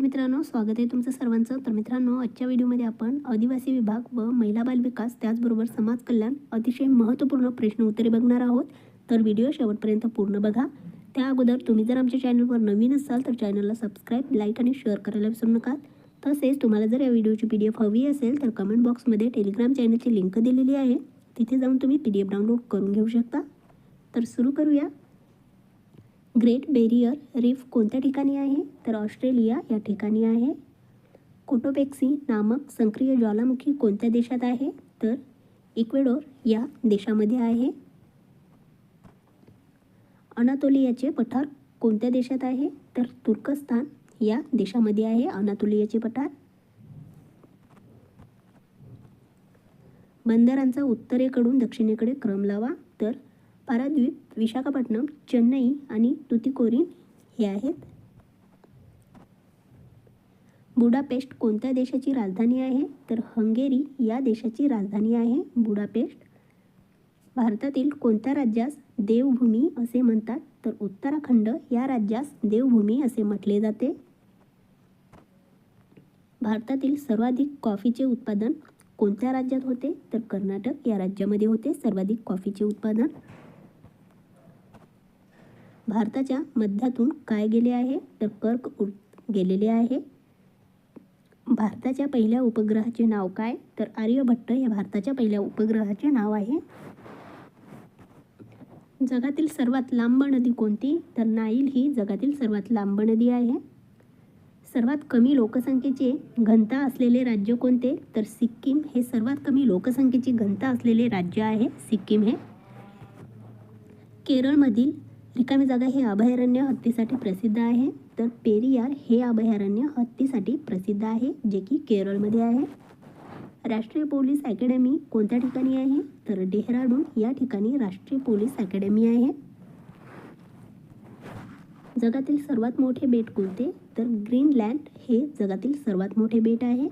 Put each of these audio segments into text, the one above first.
मित्रांनो स्वागत आहे तुमचं सर्वांचं. तर मित्रांनो आजच्या व्हिडिओमध्ये आपण आदिवासी विभाग व महिला बाल विकास त्याचबरोबर समाज कल्याण अतिशय महत्त्वपूर्ण प्रश्न उत्तरे बघणार आहोत. तर व्हिडिओ शेवटपर्यंत पूर्ण बघा. त्या अगोदर तुम्ही जर आमच्या चॅनलवर नवीन असाल तर चॅनलला सबस्क्राईब लाईक आणि शेअर करायला विसरू नका. तसेच तुम्हाला जर या व्हिडिओची पी डी एफ हवी असेल तर कमेंट बॉक्समध्ये टेलिग्राम चॅनलची लिंक दिलेली आहे. तिथे जाऊन तुम्ही पी डी एफ डाउनलोड करून घेऊ शकता. तर सुरू करूया. ग्रेट बेरियर रीफ कोणत्या ठिकाणी आहे? तर ऑस्ट्रेलिया या ठिकाणी आहे. कोटोपेक्सी नामक संक्रिय ज्वालामुखी कोणत्या देशात आहे? तर इक्वेडोर या देशामध्ये आहे. अनातोलियाचे पठार कोणत्या देशात आहे? तर तुर्कस्तान या देशामध्ये आहे अनातोलियाचे पठार. बंदरांचा उत्तरेकडून दक्षिणेकडे क्रम लावा. तर पाराद्वीप विशाखापट्टणम चेन्नई आणि तुतीकोरीन हे आहेत. बुडापेस्ट कोणत्या देशाची राजधानी आहे? तर हंगेरी या देशाची राजधानी आहे बुडापेस्ट. भारतातील कोणत्या राज्यास देवभूमी असे म्हणतात? तर उत्तराखंड या राज्यास देवभूमी असे म्हटले जाते. भारतातील सर्वाधिक कॉफीचे उत्पादन कोणत्या राज्यात होते? तर कर्नाटक या राज्यामध्ये होते सर्वाधिक कॉफीचे उत्पादन. भारताच्या मध्यातून काय गेले आहे? तर कर्क उर गेलेले आहे. भारताच्या पहिल्या उपग्रहाचे नाव काय? तर आर्यभट्ट हे भारताच्या पहिल्या उपग्रहाचे नाव आहे. जगातील सर्वात लांब नदी कोणती? तर नाईल ही जगातील सर्वात लांब नदी आहे. सर्वात कमी लोकसंख्येचे घनता असलेले राज्य कोणते? तर सिक्कीम हे सर्वात कमी लोकसंख्येची घनता असलेले राज्य आहे सिक्कीम हे. केरळमधील रिकामी जागा हे अभयारण्य हत्तीसाठी प्रसिद्ध आहे. तर पेरियार हे अभयारण्य हत्तीसाठी प्रसिद्ध आहे जे की केरळमध्ये आहे. राष्ट्रीय पोलीस अकॅडमी कोणत्या ठिकाणी आहे? तर डेहराडून या ठिकाणी राष्ट्रीय पोलीस अकॅडमी आहे. जगातील सर्वात मोठे बेट कोणते? तर ग्रीनलँड हे जगातील सर्वात मोठे बेट आहे.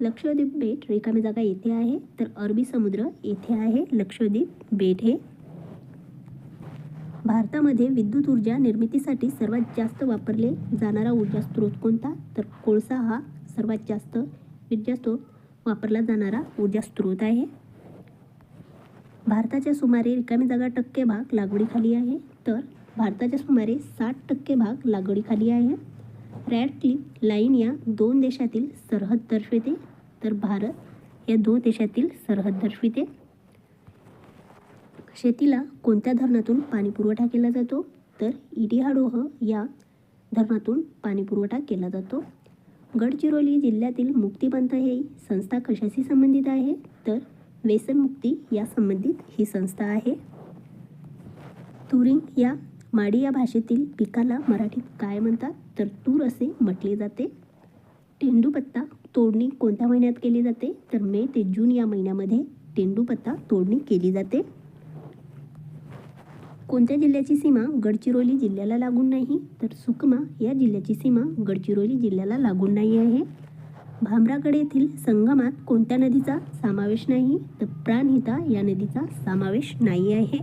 लक्षद्वीप बेट रिकामी जागा येथे आहे. तर अरबी समुद्र येथे आहे. लक्षद्वीप बेट हे भारतामध्ये विद्युत ऊर्जा निर्मितीसाठी सर्वात जास्त वापरले जाणारा ऊर्जा स्रोत कोणता? तर कोळसा हा सर्वात जास्त ऊर्जा वापरला जाणारा ऊर्जा स्रोत आहे. भारताच्या सुमारे रिकामी जागा टक्के भाग लागवडीखाली आहे. तर भारताच्या सुमारे साठ टक्के भाग लागवडीखाली आहे. रॅड क्लिप लाईन या दोन देशातील सरहद दर्शविते. तर भारत या दोन देशातील सरहद दर्शविते. शेतीला कोणत्या धरणातून पाणी पुरवठा केला जातो? तर इडिहाडोह या धरणातून पाणी पुरवठा केला जातो. गडचिरोली जिल्ह्यातील मुक्तीपंथ हे संस्था कशाशी संबंधित आहे? तर व्यसनमुक्ती या संबंधित ही संस्था आहे. तुरिंग या माडी या भाषेतील पिकाला मराठीत काय म्हणतात? तर तूर असे म्हटले जाते. तेंडूपत्ता तोडणी कोणत्या महिन्यात केली जाते? तर मे ते जून या महिन्यामध्ये तेंडूपत्ता तोडणी केली जाते. कोणत्या जिल्ह्याची सीमा गडचिरोली जिल्ह्याला लागून नाही? तर सुकमा या जिल्ह्याची सीमा गडचिरोली जिल्ह्याला लागून नाही आहे. भामरागड येथील संगमात कोणत्या नदीचा समावेश नाही? तर प्राणहिता या नदीचा समावेश नाही आहे.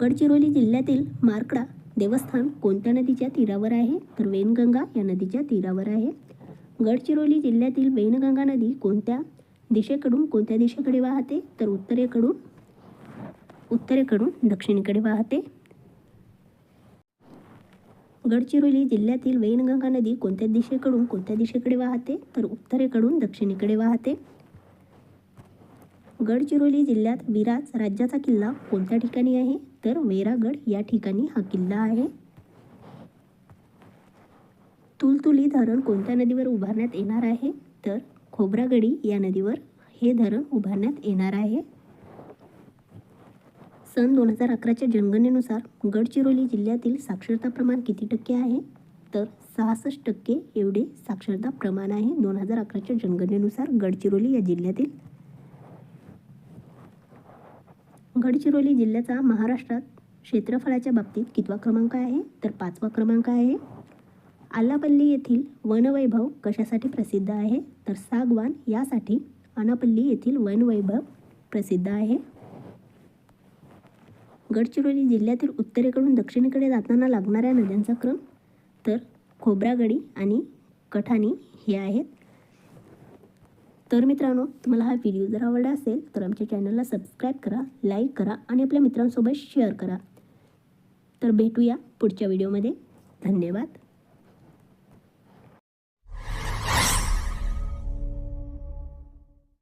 गडचिरोली जिल्ह्यातील मार्कडा देवस्थान कोणत्या नदीच्या तीरावर आहे? तर वेनगंगा या नदीच्या तीरावर आहे. गडचिरोली जिल्ह्यातील वेनगंगा नदी कोणत्या दिशेकडून कोणत्या दिशेकडे वाहते? तर उत्तरेकडून उत्तरेकडून दक्षिणेकडे वाहते. गडचिरोली जिल्ह्यातील वैनगंगा नदी कोणत्या दिशेकडून कोणत्या दिशेकडे वाहते? तर उत्तरेकडून दक्षिणेकडे वाहते. गडचिरोली जिल्ह्यात विराज राज्याचा किल्ला कोणत्या ठिकाणी आहे? तर वेरागड या ठिकाणी हा किल्ला आहे. तुलतुली धरण कोणत्या नदीवर उभारण्यात येणार आहे? तर खोब्रागडी या नदीवर हे धरण उभारण्यात येणार आहे. सन दोन हजार अकराच्या जनगणनेनुसार गडचिरोली जिल्ह्यातील साक्षरता प्रमाण किती टक्के आहे? तर सहासष्ट टक्के एवढे साक्षरता प्रमाण आहे दोन हजार अकराच्या जनगणनेनुसार गडचिरोली या जिल्ह्यातील. गडचिरोली जिल्ह्याचा महाराष्ट्रात क्षेत्रफळाच्या बाबतीत कितवा क्रमांक आहे? तर पाचवा क्रमांक आहे आलापल्ली येथील वनवैभव कशासाठी प्रसिद्ध आहे? तर सागवान यासाठी अनापल्ली येथील वनवैभव प्रसिद्ध आहे. गडचिरोली जिल्ह्यातील उत्तरेकडून दक्षिणेकडे जाताना लागणाऱ्या नद्यांचा क्रम तर खोब्रागडी आणि कठाणी हे आहेत. तर मित्रांनो तुम्हाला हा व्हिडिओ जर आवडला असेल तर आमच्या चॅनलला सबस्क्राईब करा लाईक करा आणि आपल्या मित्रांसोबत शेअर करा. तर भेटूया पुढच्या व्हिडिओमध्ये. धन्यवाद.